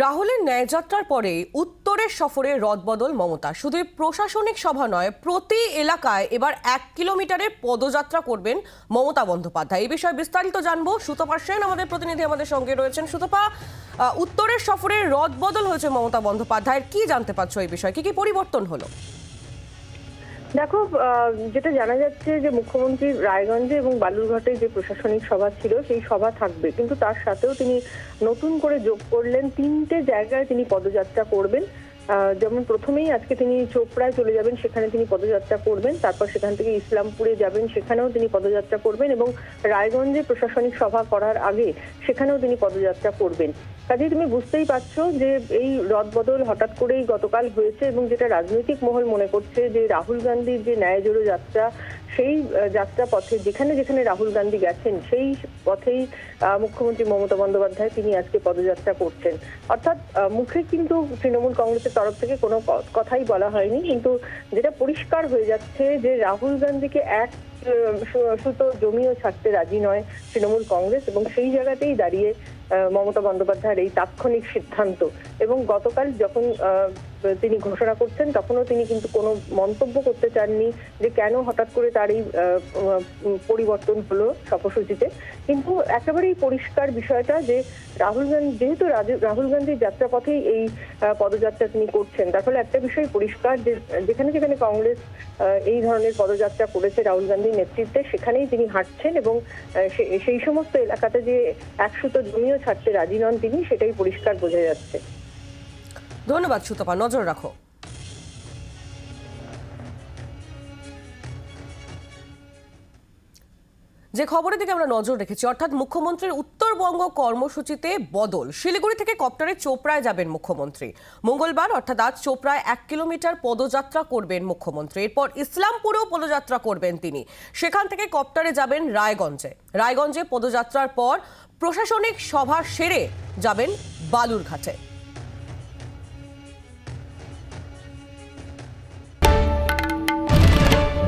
রাহুলের ন্যায়যাত্রার পরে উত্তরের সফরে রদবদল মমতা। শুধু প্রশাসনিক সভা নয়, প্রতি এলাকায় এবার এক কিলোমিটারের পদযাত্রা করবেন মমতা বন্দ্যোপাধ্যায়। এই বিষয়ে বিস্তারিত জানব। সুতপা সেন আমাদের প্রতিনিধি আমাদের সঙ্গে রয়েছেন। সুতপা উত্তরের সফরে রদবদল হয়েছে মমতা বন্দ্যোপাধ্যায়ের। কি জানতে পারছ এই বিষয়ে? কি কি পরিবর্তন হলো? দেখো যেটা জানা যাচ্ছে যে মুখ্যমন্ত্রী রায়গঞ্জে এবং বালুরঘাটে যে প্রশাসনিক সভা ছিল, সেই সভা থাকবে। কিন্তু তার সাথেও তিনি নতুন করে যোগ করলেন। তিনটে জায়গায় তিনি পদযাত্রা করবেন। যেমন প্রথমেই আজকে তিনি চোপড়ায় চলে যাবেন, সেখানে তিনি পদযাত্রা করবেন। তারপর সেখান থেকে ইসলামপুরে যাবেন, সেখানেও তিনি পদযাত্রা করবেন এবং রায়গঞ্জে প্রশাসনিক সভা করার আগে সেখানেও তিনি পদযাত্রা করবেন। কাজেই তুমি বুঝতেই পারছ যে এই রদবদল হঠাৎ করেই গতকাল হয়েছে এবং যেটা রাজনৈতিক মহল মনে করছে যে রাহুল গান্ধীর যে ন্যায় জোড়ো যাত্রা, সেই যাত্রা পথে যেখানে যেখানে রাহুল গান্ধী গেছেন, সেই পথেই মুখ্যমন্ত্রী মমতা বন্দ্যোপাধ্যায় তিনি আজকে পদযাত্রা করছেন। অর্থাৎ মুখে কিন্তু তৃণমূল কংগ্রেসের তরফ থেকে কোনো কথাই বলা হয়নি, কিন্তু যেটা পরিষ্কার হয়ে যাচ্ছে যে রাহুল গান্ধীকে এক সুতো জমিও ছাড়তে রাজি নয় তৃণমূল কংগ্রেস এবং সেই জায়গাতেই দাঁড়িয়ে মমতা বন্দ্যোপাধ্যায়ের এই তাৎক্ষণিক সিদ্ধান্ত। এবং গতকাল যখন তিনি ঘোষণা করছেন, তখনও তিনি কিন্তু কোনো মন্তব্য করতে চাননি যে কেন হঠাৎ করে তার এই পরিবর্তন হলো সফরসূচিতে। কিন্তু একেবারেই পরিষ্কার বিষয়টা যে রাহুল গান্ধী যেহেতু রাহুল গান্ধীর যাত্রাপথেই এই পদযাত্রা তিনি করছেন, তার ফলে একটা বিষয় পরিষ্কার যে, যেখানে যেখানে কংগ্রেস এই ধরনের পদযাত্রা করেছে রাহুল গান্ধীর নেতৃত্বে, সেখানেই তিনি হাঁটছেন এবং সেই সমস্ত এলাকাতে যে একশত জমিও ছাড়তে রাজি নন তিনি, সেটাই পরিষ্কার বোঝা যাচ্ছে। ধন্যবাদ সুতপা, নজর রাখো। যে খবরের দিকে আমরা নজর রেখেছি, অর্থাৎ মুখ্যমন্ত্রীর উত্তরবঙ্গ কর্মসূচিতে বদল। শিলিগুড়ি থেকে কপ্টারে চোপড়ায় যাবেন মুখ্যমন্ত্রী। মঙ্গলবার, অর্থাৎ আজ চোপড়ায় এক কিলোমিটার পদযাত্রা করবেন মুখ্যমন্ত্রী। এরপর ইসলামপুরেও পদযাত্রা করবেন তিনি। সেখান থেকে কপ্টারে যাবেন রায়গঞ্জে। রায়গঞ্জে পদযাত্রার পর প্রশাসনিক সভা সেরে যাবেন বালুরঘাটে।